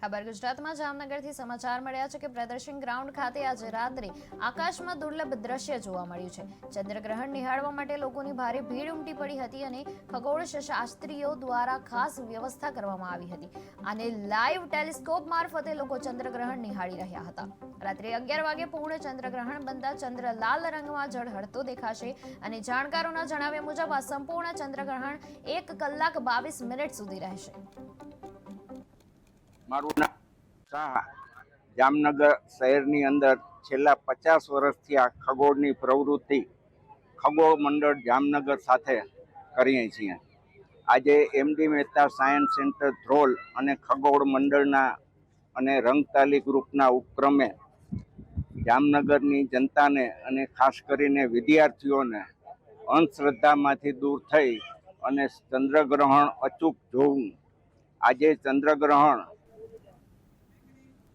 ખબર ગુજરાતમાં જામનગરથી સમાચાર મળ્યા છે કે પ્રદર્શન ગ્રાઉન્ડ ખાતે આજે રાત્રે આકાશમાં દુર્લભ દ્રશ્ય જોવા મળ્યું છે. ચંદ્રગ્રહણ નિહાળવા માટે લોકોની ભારે ભીડ ઉમટી પડી હતી અને ખગોળ શાસ્ત્રીઓ દ્વારા ખાસ વ્યવસ્થા કરવામાં આવી હતી. અને લાઈવ ટેલિસ્કોપ મારફતે લોકો ચંદ્રગ્રહણ નિહાળી રહ્યા હતા. રાત્રે અગિયાર વાગે પૂર્ણ ચંદ્રગ્રહણ બનતા ચંદ્ર લાલ રંગમાં ઝળહળતો દેખાશે અને જાણકારોના જણાવ્યા મુજબ આ સંપૂર્ણ ચંદ્રગ્રહણ એક કલાક બાવીસ મિનિટ સુધી રહેશે. મારું નામ શાહ. જામનગર શહેરની અંદર છેલ્લા પચાસ વર્ષથી આ ખગોળની પ્રવૃત્તિ ખગોળ મંડળ જામનગર સાથે કરીએ છીએ. આજે MD Mehta science centre Dhrol અને ખગોળ મંડળના અને રંગતાલી ગ્રુપના ઉપક્રમે જામનગરની જનતાને અને ખાસ કરીને વિદ્યાર્થીઓને અંધશ્રદ્ધામાંથી દૂર થઈ અને ચંદ્રગ્રહણ અચૂક જોવું. આજે ચંદ્રગ્રહણ